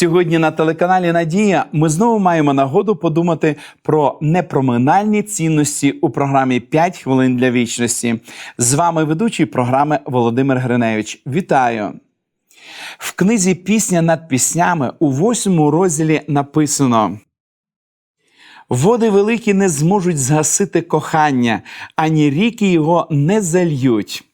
Сьогодні на телеканалі Надія ми знову маємо нагоду подумати про непроминальні цінності у програмі «5 хвилин для вічності. З вами ведучий програми Володимир Гриневич. Вітаю! В книзі Пісня над піснями у восьмому розділі написано. Води великі не зможуть згасити кохання, ані ріки його не зальють.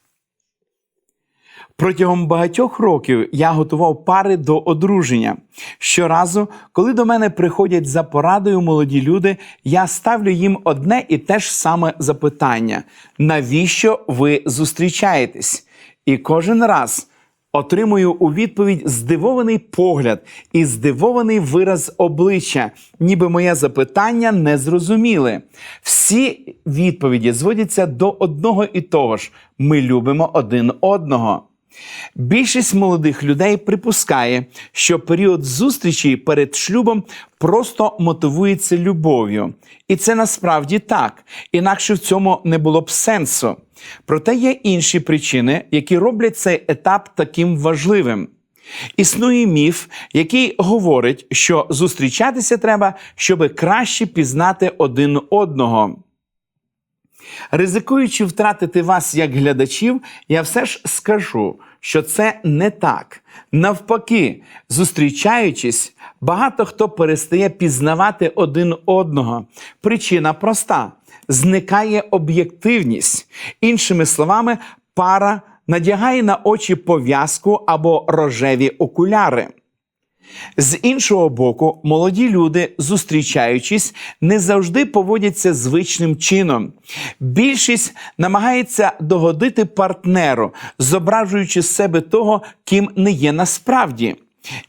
Протягом багатьох років я готував пари до одруження. Щоразу, коли до мене приходять за порадою молоді люди, я ставлю їм одне і те ж саме запитання: навіщо ви зустрічаєтесь? І кожен раз отримую у відповідь здивований погляд і здивований вираз обличчя, ніби моє запитання не зрозуміли. Всі відповіді зводяться до одного і того ж: ми любимо один одного. Більшість молодих людей припускає, що період зустрічі перед шлюбом просто мотивується любов'ю. І це насправді так, інакше в цьому не було б сенсу. Проте є інші причини, які роблять цей етап таким важливим. Існує міф, який говорить, що зустрічатися треба, щоб краще пізнати один одного. Ризикуючи втратити вас як глядачів, я все ж скажу, що це не так. Навпаки, зустрічаючись, багато хто перестає пізнавати один одного. Причина проста: зникає об'єктивність. Іншими словами, пара надягає на очі пов'язку або рожеві окуляри. З іншого боку, молоді люди, зустрічаючись, не завжди поводяться звичним чином. Більшість намагається догодити партнеру, зображуючи з себе того, ким не є насправді.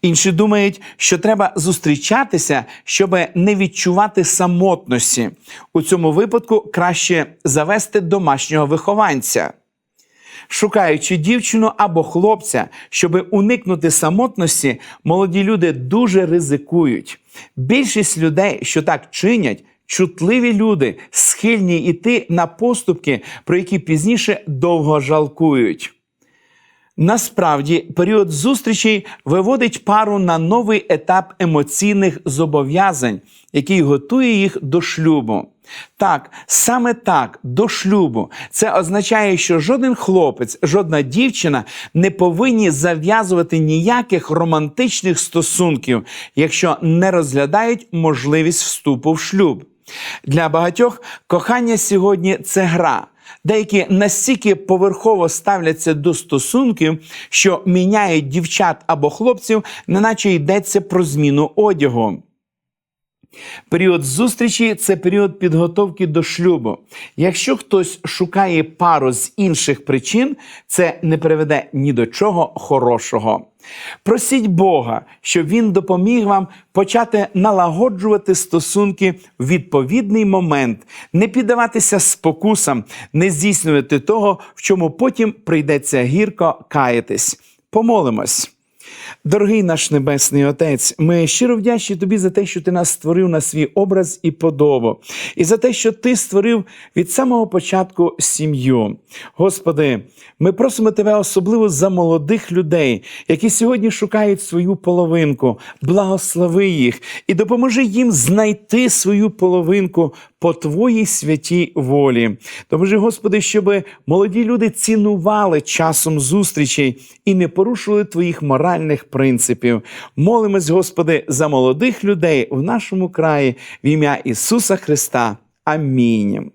Інші думають, що треба зустрічатися, щоб не відчувати самотності. У цьому випадку краще завести домашнього вихованця. Шукаючи дівчину або хлопця, щоб уникнути самотності, молоді люди дуже ризикують. Більшість людей, що так чинять, чутливі люди, схильні йти на поступки, про які пізніше довго жалкують. Насправді, період зустрічей виводить пару на новий етап емоційних зобов'язань, який готує їх до шлюбу. Так, саме так, до шлюбу. Це означає, що жоден хлопець, жодна дівчина не повинні зав'язувати ніяких романтичних стосунків, якщо не розглядають можливість вступу в шлюб. Для багатьох кохання сьогодні це гра. Деякі настільки поверхово ставляться до стосунків, що міняють дівчат або хлопців, неначе йдеться про зміну одягу. Період зустрічі це період підготовки до шлюбу. Якщо хтось шукає пару з інших причин, це не приведе ні до чого хорошого. Просіть Бога, щоб Він допоміг вам почати налагоджувати стосунки в відповідний момент, не піддаватися спокусам, не здійснювати того, в чому потім прийдеться гірко каятись. Помолимось. Дорогий наш Небесний Отець, ми щиро вдячні Тобі за те, що Ти нас створив на свій образ і подобу, і за те, що Ти створив від самого початку сім'ю. Господи, ми просимо Тебе особливо за молодих людей, які сьогодні шукають свою половинку. Благослови їх і допоможи їм знайти свою половинку по Твоїй святій волі. Допоможи, Господи, щоб молоді люди цінували часом зустрічей і не порушували Твоїх моральних принципів. Молимось, Господи, за молодих людей в нашому краї в ім'я Ісуса Христа. Амінь.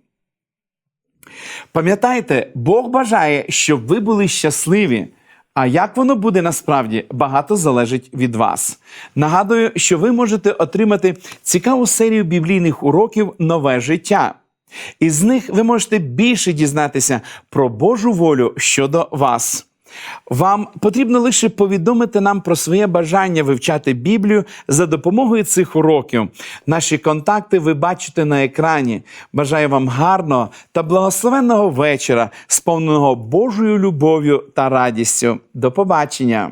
Пам'ятайте, Бог бажає, щоб ви були щасливі. А як воно буде насправді, багато залежить від вас. Нагадую, що ви можете отримати цікаву серію біблійних уроків Нове життя. Із них ви можете більше дізнатися про Божу волю щодо вас. Вам потрібно лише повідомити нам про своє бажання вивчати Біблію за допомогою цих уроків. Наші контакти ви бачите на екрані. Бажаю вам гарного та благословенного вечора, сповненого Божою любов'ю та радістю. До побачення!